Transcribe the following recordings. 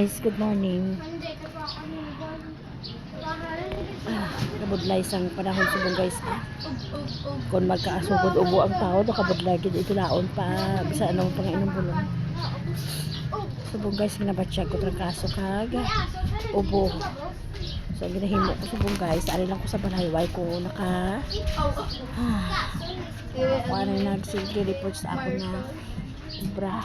guys, good morning. Ah, kabudlay sang panahon subong guys. Ah. Kung magkaasugod ubo ang tao, nakabudlay gid ito laon pa bisa anong pangainom bulong. Subong guys ginabatsyag ko tra kaso kag ubo. So ginahimo ko subong guys, ari lang ko sa balayway ko naka ah, ako ano nagsilgi report sa ako na bra.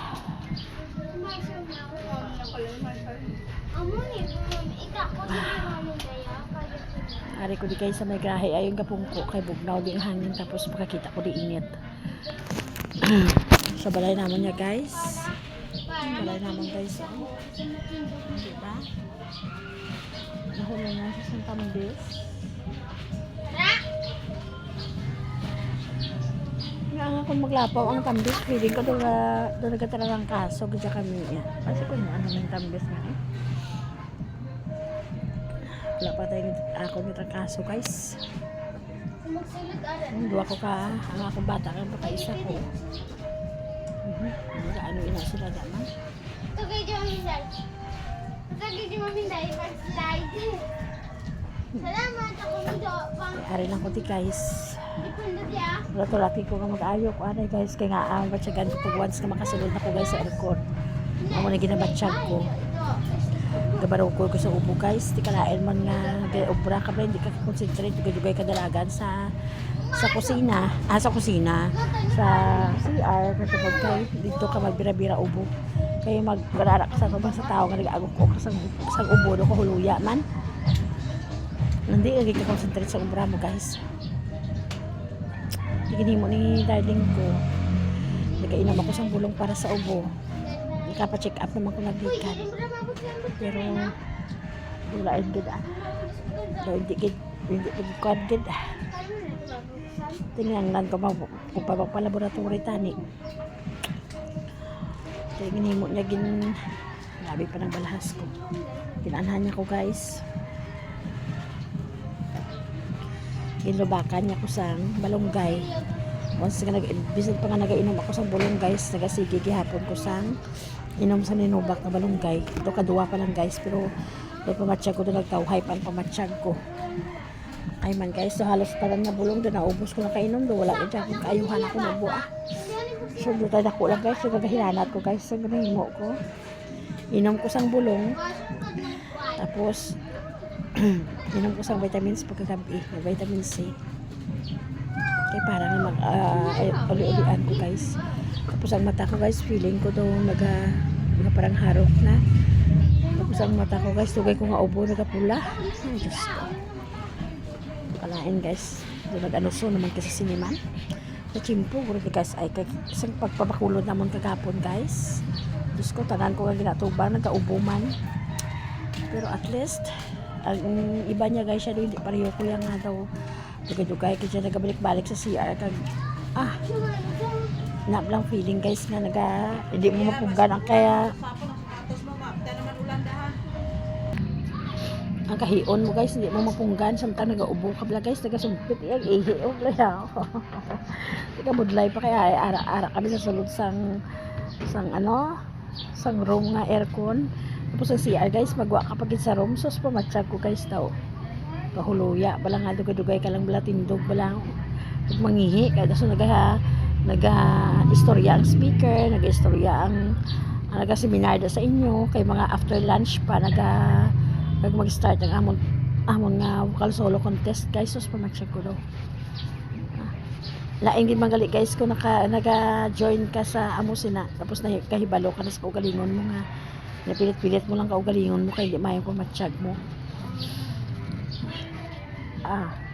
Ari ko di kay sa may grahe ayon kapungko kay bugnaw di ang hangin tapos makakita ko di init. sa balay naman niya guys. Balay naman guys. Oh. Diba? Nahuli na sa tambis. Nga nga kung maglapaw ang tambis, feeling ko doon na doon na talagang kaso gadya kami niya. Kasi kung ano yung tambis nga eh. Wala pa tayong ako nito kaso guys. Ang dua ko ka, ang akong bata kang pakaisa ko. Mhm. Ano ina sila naman. Salamat ako nito Ari lang ko ti guys. Wala to laki ko nga mag-ayo ko anay guys kay nga ang batyagan ko pag once nga makasulod na ko guys sa aircon. Amo na ginabatsyag ko. Gabaraw ko ko sa ubo guys. Di kalain man nga gay obra ka ba hindi ka concentrate dugay kadalagan sa sa kusina, ah sa kusina, sa CR kasi pag kay dito ka magbira-bira ubo. Kay magbalara ka sa ubang sa tao nga nag-agok ko sa sa ubo do ko huluya man. Hindi lagi ka concentrate sa ubra mo guys. Tiginin mo ni darling ko. Nagkainom ako sa bulong para sa ubo. Nagkapa-check up naman ko nagikan. Pero wala ang gid ah. So, hindi gid hindi gid kuan gid ah. Tingnan lang ko mag pabak pa laboratory tani. Kaya ginimo niya gin labi pa ng balahas ko. Kinanhan niya ko guys. Ginubakan niya ko sang balonggay. Once nga nag bisan pa nga nagainom ako sa bulong guys, nagasige gihapon ko inom sa ninubak na balonggay. Ito kaduwa pa lang guys, pero may pamatsyag ko doon nagkauhay pa ang pamatsyag ko. Ay man guys, so halos parang nabulong doon, naubos ko na kainom doon, wala ko dyan kaayuhan ako na buwa. So doon tayo dako lang guys, so nagahilanat ko guys, so ganahimo ko. Inom ko sang bulong, tapos inom ko sang vitamins pagkagabi, vitamin C. Kaya parang na mag uh, uli-ulian ko guys. Tapos ang mata ko guys, feeling ko daw naga, naga parang harok na. Tapos ang mata ko guys, tugay ko nga ubo, nagapula. Ay, Diyos ko. Kalain guys, doon nag-anuso naman kasi siniman. Sa chimpo, grabe guys, ay kay isang pagpabakulod naman kagapon guys. Diyos ko, tanan ko nga ginatuba, nagkaubo man. Pero at least, ang iba niya guys, siya daw hindi pareho ko yung nga daw dugay-dugay kasi nagabalik-balik sa CR kag ah na lang feeling guys nga naga hindi mo mapunggan ang kaya. Ang kahion mo guys hindi mo mapunggan samtang nagaubo ka bla guys nagasumpit iyang ihi o bla Tika budlay pa kaya. Ay ara-ara kami sa sulod sang sang ano? Sang room nga aircon. Tapos sa CR guys magwa ka pagid sa room. Sos pamatsyag ko guys daw. Kahuluya bala nga dugay-dugay ka lang bala tindog bala mangihi. Kaya so naga naga istorya ang speaker naga istorya ang ang naga seminar da sa inyo. Kay mga after lunch pa naga pag mag-start ang amon amon nga vocal solo contest guys. Pamatsyag ko daw. Ah. laing din magali guys ko naka naga join ka sa amo sina. Tapos na kahibalo ka na sa kaugalingon mo nga. Napilit-pilit mo lang kaugalingon mo kay di mayang pamatsyag mo. Ah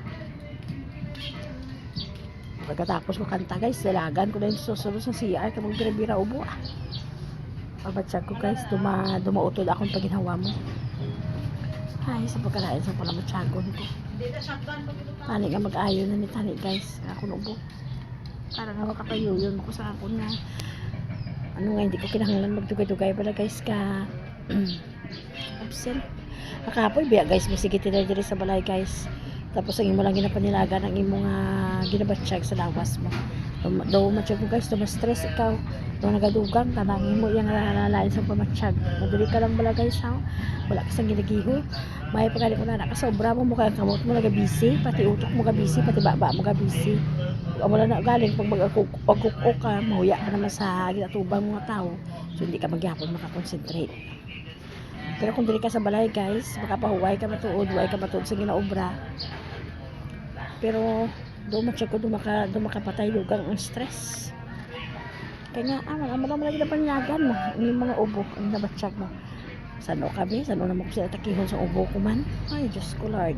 pagkatapos ko kanta guys dalagan ko na yung susunod sa CR kapag binabira ubo ah. Pabatsyag ko guys duma, dumautol akong paginhawa mo. Ay sa pagkalain sa pala matsyagon ko. Tani nga mag-ayo na ni tani guys ako nubo para nga makapayuyon ko sa ako na ano nga hindi ko kinahanglan magdugay-dugay pala guys ka absent. Kakapoy biya guys, masigit na diri sa balay guys. Tapos ang imo lang ginapanilaga ng imo nga ginabatsyag sa lawas mo. Daw matsyag mo guys, stress ikaw. Daw nagadugang, tanangin mo yung nalalain sa pamatsyag. Madali ka lang bala guys ha. Wala ka sa ginagiho. May pagkali ko na nakasobra mo mukha kamot mo nagabisi, pati utok mo gabisi, pati baba mo gabisi. Wala na galing pag magkukuko ka, mahuya ka naman sa ginatubang mga tao. So hindi ka magyapon makakonsentrate. Pero kung dili ka sa balay guys, makapahuway ka matuod, huway ka matuod sa ginaobra. Pero do matsyag ko do maka do makapatay lugang ang stress. Kaya nga, ah, lang lagi na panyagan mo. Yung mga ubo, ang nabatsyag mo. Sano kami, sano naman ko sila takihon sa ubo ko man. Ay, Diyos ko Lord.